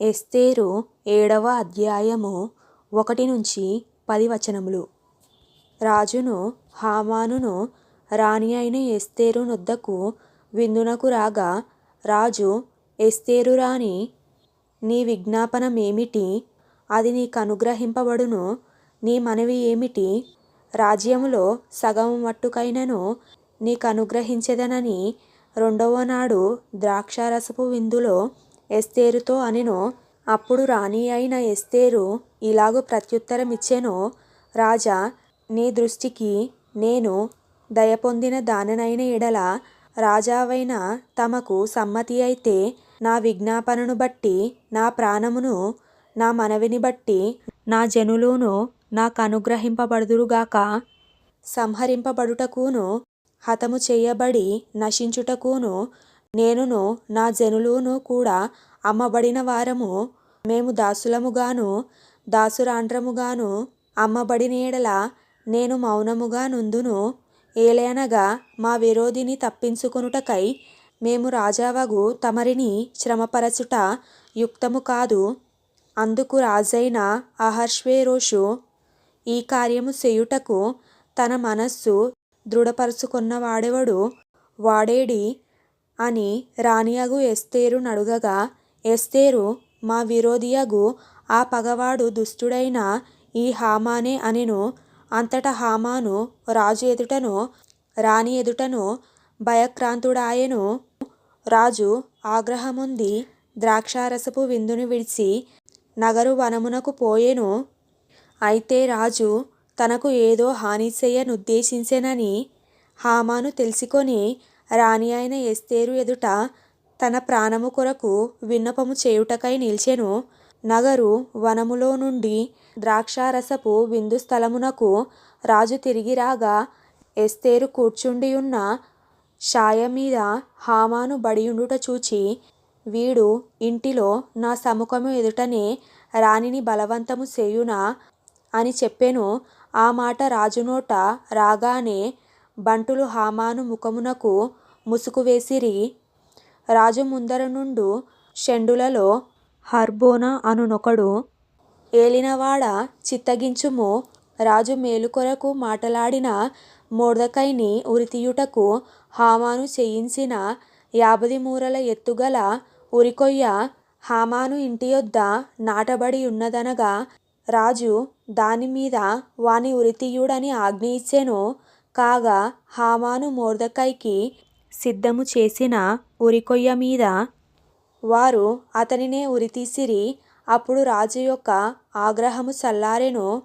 ఎస్తేరు ఏడవ అధ్యాయము ఒకటి నుంచి పది వచనములు. రాజును హామానును రాణి అయిన ఎస్తేరు నొద్దకు విందునకు రాగా రాజు ఎస్తేరు రాణి నీ విజ్ఞాపనమేమిటి? అది నీకు అనుగ్రహింపబడును. నీ మనవి ఏమిటి? రాజ్యములో సగం మట్టుకైనను నీకు అనుగ్రహించదనని రెండవ నాడు ద్రాక్షారసపు విందులో ఎస్తేరుతో అనెను అప్పుడు రాణి అయిన ఎస్తేరు ఇలాగు ప్రత్యుత్తరమిచ్చెను. రాజా నీ దృష్టికి నేను దయ పొందిన ఎడల రాజావైన తమకు సమ్మతి అయితే నా విజ్ఞాపనను బట్టి నా ప్రాణమును నా మనవిని బట్టి నా జనులును నాకు అనుగ్రహింపబడుదురుగాక. సంహరింపబడుటకును హతము చేయబడి నశించుటకును నేనును నా జనులును కూడా అమ్మబడిన వారము. మేము దాసులముగాను దాసురాండ్రముగాను అమ్మబడిన ఎడల నేను మౌనముగా నుందును. ఏలయనగా మా విరోధిని తప్పించుకొనుటకై మేము రాజావగు తమరిని శ్రమపరచుట యుక్తము కాదు. అందుకు రాజైన అహర్ష్వేరోషు ఈ కార్యము చేయుటకు తన మనస్సు దృఢపరుచుకున్న వాడెవడు? వాడేడి అని రాణియగు ఎస్తేరు నడుగగా ఎస్తేరు మా విరోధియగు ఆ పగవాడు దుష్టుడైన ఈ హామానే అనెను అంతటా హామాను రాజు ఎదుటను రాణి ఎదుటను భయక్రాంతుడాయెను. రాజు ఆగ్రహముంది ద్రాక్షారసపు విందును విడిచి నగరు వనమునకు పోయెను. అయితే రాజు తనకు ఏదో హాని చేయనుద్దేశించెనని హామాను తెలుసుకొని రాణి అయిన ఎస్తేరు ఎదుట తన ప్రాణము కొరకు విన్నపము చేయుటకై నిలిచెను. నగరు వనములో నుండి ద్రాక్షారసపు విందు స్థలమునకు రాజు తిరిగి రాగా ఎస్తేరు కూర్చుండియున్న షాయ మీద హామాను బడియుండుట చూచి వీడు ఇంటిలో నా సముఖము ఎదుటనే రాణిని బలవంతము చేయునా అని చెప్పెను. ఆ మాట రాజు నోట రాగానే బంటులు హామాను ముఖమునకు ముసుకువేసిరి రాజు ముందర నుండు షండులలో హర్బోనా అనునొకడు. ఏలినవాడ చిత్తగించుము. రాజు మేలుకొరకు మాటలాడిన మొర్దెకైని ఉరితీయుటకు హామాను చేయించిన యాభది మూరల ఎత్తుగల ఉరికొయ్య హామాను ఇంటి యొద్ద నాటబడి ఉన్నదనగా రాజు దాని మీద వాని ఉరితీయుడని ఆజ్ఞ ఇచ్చెను. కాగా హామాను మోర్దకైకి సిద్ధము చేసిన ఉరికొయ్య మీద. వారు అతనినే ఉరితీసిరి అప్పుడు రాజు యొక్క ఆగ్రహము చల్లారెను.